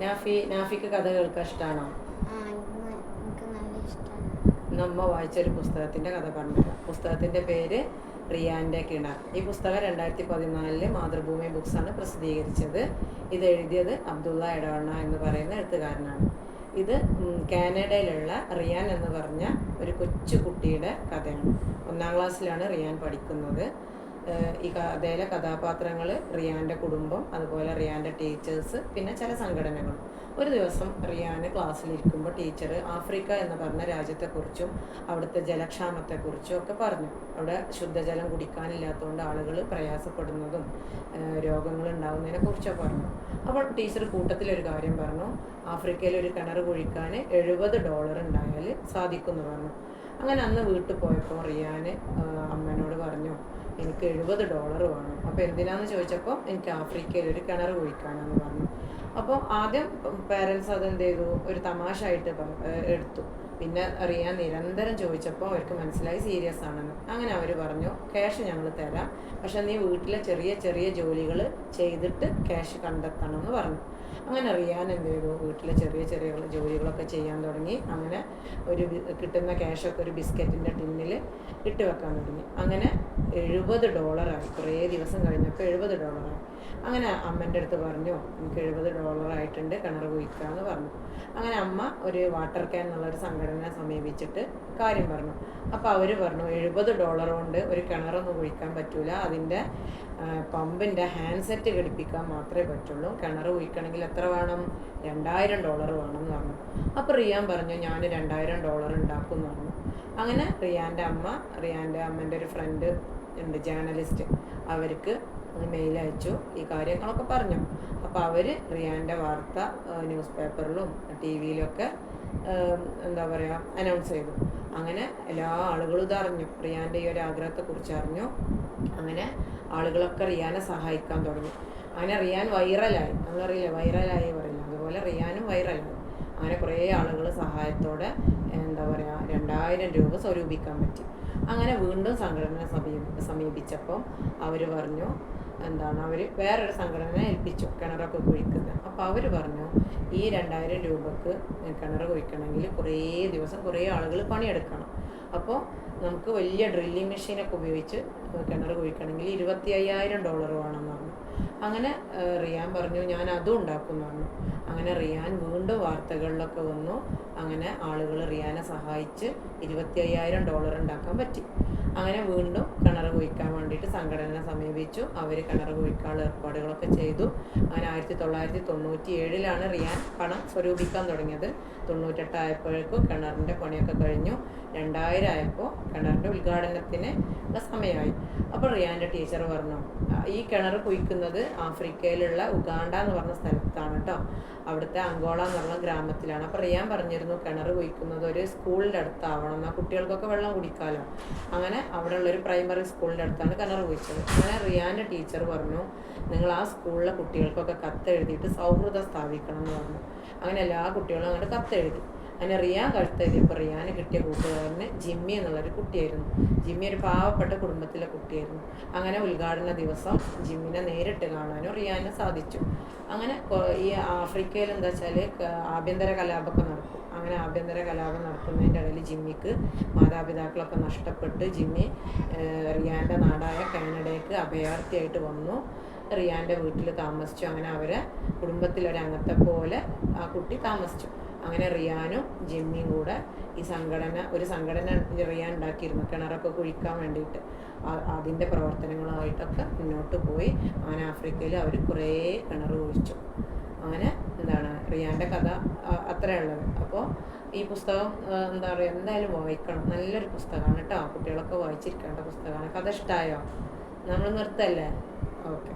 നാഫി നാഫിക്ക് കഥ കേൾക്കാൻ ഇഷ്ടമാണോ നമ്മ വായിച്ചൊരു പുസ്തകത്തിന്റെ കഥ പറഞ്ഞു പുസ്തകത്തിന്റെ പേര് റിയാന്റെ കിണർ. ഈ പുസ്തകം രണ്ടായിരത്തി പതിനാലിൽ മാതൃഭൂമി ബുക്സ് ആണ് പ്രസിദ്ധീകരിച്ചത്. ഇത് എഴുതിയത് അബ്ദുള്ള എടവണ്ണ എന്ന് പറയുന്ന എഴുത്തുകാരനാണ്. ഇത് കാനഡയിലുള്ള റിയാൻ എന്ന് പറഞ്ഞ ഒരു കൊച്ചു കുട്ടിയുടെ കഥയാണ്. ഒന്നാം ക്ലാസ്സിലാണ് റിയാൻ പഠിക്കുന്നത്. ഈ കഥയിലെ കഥാപാത്രങ്ങൾ റിയാന്റെ കുടുംബം അതുപോലെ റിയാന്റെ ടീച്ചേഴ്സ് പിന്നെ ചില സംഘടനകൾ. ഒരു ദിവസം റിയാന് ക്ലാസ്സിലിരിക്കുമ്പോൾ ടീച്ചർ ആഫ്രിക്ക എന്ന് പറഞ്ഞ രാജ്യത്തെക്കുറിച്ചും അവിടുത്തെ ജലക്ഷാമത്തെക്കുറിച്ചും ഒക്കെ പറഞ്ഞു. അവിടെ ശുദ്ധജലം കുടിക്കാനില്ലാത്തതുകൊണ്ട് ആളുകൾ പ്രയാസപ്പെടുന്നതും രോഗങ്ങൾ ഉണ്ടാകുന്നതിനെ കുറിച്ചൊക്കെ പറഞ്ഞു. അപ്പോൾ ടീച്ചർ കൂട്ടത്തിലൊരു കാര്യം പറഞ്ഞു. ആഫ്രിക്കയിൽ ഒരു കിണർ കുഴിക്കാൻ എഴുപത് ഡോളർ ഉണ്ടായാൽ സാധിക്കുമെന്ന് പറഞ്ഞു. അങ്ങനെ അന്ന് വീട്ടിൽ പോയപ്പോൾ റിയാന് അമ്മനോട് പറഞ്ഞു എനിക്ക് എഴുപത് ഡോളർ വേണം. അപ്പോൾ എന്തിനാന്ന് ചോദിച്ചപ്പോൾ എനിക്ക് ആഫ്രിക്കയിൽ ഒരു കിണർ കുഴിക്കാനെന്ന് പറഞ്ഞു. അപ്പോൾ ആദ്യം പേരൻസ് അത് എന്ത് ചെയ്തു? ഒരു തമാശ ആയിട്ട് എടുത്തു. പിന്നെ റിയാൻ നിരന്തരം ചോദിച്ചപ്പോൾ അവർക്ക് മനസ്സിലായി സീരിയസ് ആണെന്ന്. അങ്ങനെ അവർ പറഞ്ഞു ക്യാഷ് ഞങ്ങൾ തരാം. പക്ഷെ നീ വീട്ടിലെ ചെറിയ ചെറിയ ജോലികൾ ചെയ്തിട്ട് ക്യാഷ് കണ്ടെത്തണം എന്ന് പറഞ്ഞു. അങ്ങനെ അറിയാൻ എന്ത് ചെയ്തു വീട്ടിലെ ചെറിയ ചെറിയ ജോലികളൊക്കെ ചെയ്യാൻ തുടങ്ങി. അങ്ങനെ ഒരു കിട്ടുന്ന ക്യാഷൊക്കെ ഒരു ബിസ്ക്കറ്റിന്റെ ടിന്നിൽ ഇട്ട് വെക്കാൻ തുടങ്ങി. അങ്ങനെ എഴുപത് ഡോളറായി. കുറേ ദിവസം കഴിഞ്ഞപ്പോൾ എഴുപത് ഡോളറായി. അങ്ങനെ അമ്മന്റെ അടുത്ത് പറഞ്ഞു എനിക്ക് എഴുപത് ഡോളറായിട്ടുണ്ട് കിണർ കുഴിക്കാമെന്ന് പറഞ്ഞു. അങ്ങനെ അമ്മ ഒരു വാട്ടർ ക്യാൻ എന്നുള്ളൊരു സംഘടന സമീപിച്ചിട്ട് കാര്യം പറഞ്ഞു. അപ്പോൾ അവർ പറഞ്ഞു എഴുപത് ഡോളർ കൊണ്ട് ഒരു കിണറൊന്നും കുഴിക്കാൻ പറ്റൂല. അതിന്റെ പമ്പിന്റെ ഹാൻഡ് സെറ്റ് ഘടിപ്പിക്കാൻ മാത്രമേ പറ്റുള്ളൂ. കിണർ കുഴിക്കണമെങ്കിൽ എത്ര വേണം? രണ്ടായിരം ഡോളർ വേണം എന്ന് പറഞ്ഞു. അപ്പോൾ റിയാൻ പറഞ്ഞു ഞാൻ രണ്ടായിരം ഡോളർ ഉണ്ടാക്കും എന്ന് പറഞ്ഞു. അങ്ങനെ റിയാന്റെ അമ്മ റിയാന്റെ അമ്മന്റെ ഒരു ഫ്രണ്ട് ഉണ്ട് ജേർണലിസ്റ്റ് അവർക്ക് മെയിൽ അയച്ചു ഈ കാര്യങ്ങളൊക്കെ പറഞ്ഞു. അപ്പോൾ അവർ റിയാന്റെ വാർത്ത ന്യൂസ് പേപ്പറിലും ടി വിയിലൊക്കെ എന്താ പറയുക അനൗൺസ് ചെയ്തു. അങ്ങനെ എല്ലാ ആളുകളും ഇതറിഞ്ഞു റിയാന്റെ ഈ ഒരു ആഗ്രഹത്തെക്കുറിച്ച് അറിഞ്ഞു. അങ്ങനെ ആളുകളൊക്കെ റിയാനെ സഹായിക്കാൻ തുടങ്ങി. അങ്ങനെ റിയാൻ വൈറലായി. നമ്മളറിയില്ല വൈറലായി പറയില്ല? അതുപോലെ റിയാനും വൈറലായി. അങ്ങനെ കുറേ ആളുകൾ സഹായത്തോടെ എന്താ പറയുക രണ്ടായിരം രൂപ സ്വരൂപിക്കാൻ പറ്റി. അങ്ങനെ വീണ്ടും സംഘടന സമീപ സമീപിച്ചപ്പോൾ അവർ പറഞ്ഞു എന്താണ് അവർ വേറൊരു സംഘടന ഏൽപ്പിച്ചു കിണറൊക്കെ കുഴിക്കുന്നത്. അപ്പോൾ അവർ പറഞ്ഞു ഈ രണ്ടായിരം രൂപക്ക് കിണർ കുഴിക്കണമെങ്കിൽ കുറേ ദിവസം കുറേ ആളുകൾ പണിയെടുക്കണം. അപ്പോൾ നമുക്ക് വലിയ ഡ്രില്ലിംഗ് മെഷീനൊക്കെ ഉപയോഗിച്ച് കിണർ കുഴിക്കണമെങ്കിൽ ഇരുപത്തി അയ്യായിരം ഡോളർ വേണമെന്ന് പറഞ്ഞു. അങ്ങനെ റിയാൻ പറഞ്ഞു ഞാൻ അതും ഉണ്ടാക്കുന്നു പറഞ്ഞു. അങ്ങനെ റിയാൻ വീണ്ടും വാർത്തകളിലൊക്കെ വന്നു. അങ്ങനെ ആളുകൾ റിയാനെ സഹായിച്ച് ഇരുപത്തി അയ്യായിരം ഡോളർ ഉണ്ടാക്കാൻ പറ്റി. അങ്ങനെ വീണ്ടും കിണർ കുഴിക്കാൻ വേണ്ടിയിട്ട് സംഘടന സമീപിച്ചു. അവർ കിണർ കുഴിക്കാനുള്ള ഏർപ്പാടുകളൊക്കെ ചെയ്തു. അങ്ങനെ ആയിരത്തി തൊള്ളായിരത്തി തൊണ്ണൂറ്റി ഏഴിലാണ് റിയാൻ പണം സ്വരൂപിക്കാൻ തുടങ്ങിയത്. തൊണ്ണൂറ്റെട്ടായപ്പോഴേക്കും കിണറിന്റെ പണിയൊക്കെ കഴിഞ്ഞു. രണ്ടായിരം ആയപ്പോൾ കിണറിന്റെ ഉദ്ഘാടനത്തിന് സമയമായി. അപ്പോൾ റിയാന്റെ ടീച്ചർ പറഞ്ഞു ഈ കിണർ കുഴിക്കുന്നത് ആഫ്രിക്കയിലുള്ള ഉഗാണ്ട എന്ന് പറഞ്ഞ സ്ഥലത്താണ് കേട്ടോ അവിടുത്തെ അങ്കോള എന്ന് പറഞ്ഞ ഗ്രാമത്തിലാണ്. അപ്പോൾ റിയാൻ പറഞ്ഞിരുന്നു കിണർ കുഴിക്കുന്നത് ഒരു സ്കൂളിന്റെ അടുത്താവണം. എന്നാൽ കുട്ടികൾക്കൊക്കെ വെള്ളം കുടിക്കാമല്ലോ അങ്ങനെ അവിടെയുള്ള ഒരു പ്രൈമറി സ്കൂളിന്റെ അടുത്താണ് കിണർ കുഴിച്ചത്. അങ്ങനെ റിയാന്റെ ടീച്ചർ പറഞ്ഞു നിങ്ങൾ ആ സ്കൂളിലെ കുട്ടികൾക്കൊക്കെ കത്ത് എഴുതിയിട്ട് സൗഹൃദം സ്ഥാപിക്കണം എന്ന് പറഞ്ഞു. അങ്ങനെ എല്ലാ കുട്ടികളും അങ്ങോട്ട് കത്തെഴുതി. അങ്ങനെ റിയാൻ കഴുത്തെഴുതിയപ്പോൾ റിയാന് കിട്ടിയ കൂട്ടുകാരന് ജിമ്മി എന്നുള്ളൊരു കുട്ടിയായിരുന്നു. ജിമ്മി ഒരു പാവപ്പെട്ട കുടുംബത്തിലെ കുട്ടിയായിരുന്നു. അങ്ങനെ ഉദ്ഘാടന ദിവസം ജിമ്മിനെ നേരിട്ട് കാണാനും റിയാന് സാധിച്ചു. അങ്ങനെ ഈ ആഫ്രിക്കയിൽ എന്താ വെച്ചാൽ ആഭ്യന്തര കലാപമൊക്കെ നടക്കും. അങ്ങനെ ആഭ്യന്തര കലാപം നടത്തുന്നതിന്റെ ഇടയിൽ ജിമ്മിക്ക് മാതാപിതാക്കളൊക്കെ നഷ്ടപ്പെട്ട് ജിമ്മി റിയാന്റെ നാടായ കാനഡയ്ക്ക് അഭയാർത്ഥിയായിട്ട് വന്നു. റിയാന്റെ വീട്ടിൽ താമസിച്ചു. അങ്ങനെ അവരെ കുടുംബത്തിലൊരംഗത്തെ പോലെ ആ കുട്ടി താമസിച്ചു. അങ്ങനെ റിയാനും ജിമ്മിയും കൂടെ ഈ സംഘടന ഒരു സംഘടന റിയാൻ ഉണ്ടാക്കിയിരുന്നു കിണറൊക്കെ കുഴിക്കാൻ വേണ്ടിയിട്ട്. അതിന്റെ പ്രവർത്തനങ്ങളുമായിട്ടൊക്കെ മുന്നോട്ട് പോയി. അങ്ങനെ ആഫ്രിക്കയിൽ അവർ കുറേ കിണർ കുഴിച്ചു. അങ്ങനെ എന്താണ് റിയാന്റെ കഥ അത്രയേ ഉള്ളത്. അപ്പോൾ ഈ പുസ്തകം എന്താ പറയുക എന്തായാലും വായിക്കണം. നല്ലൊരു പുസ്തകമാണ് കേട്ടോ. കുട്ടികളൊക്കെ വായിച്ചിരിക്കേണ്ട പുസ്തകമാണ്. കഥ ഇഷ്ടമായോ നമ്മൾ നിർത്തല്ലേ? ഓക്കെ.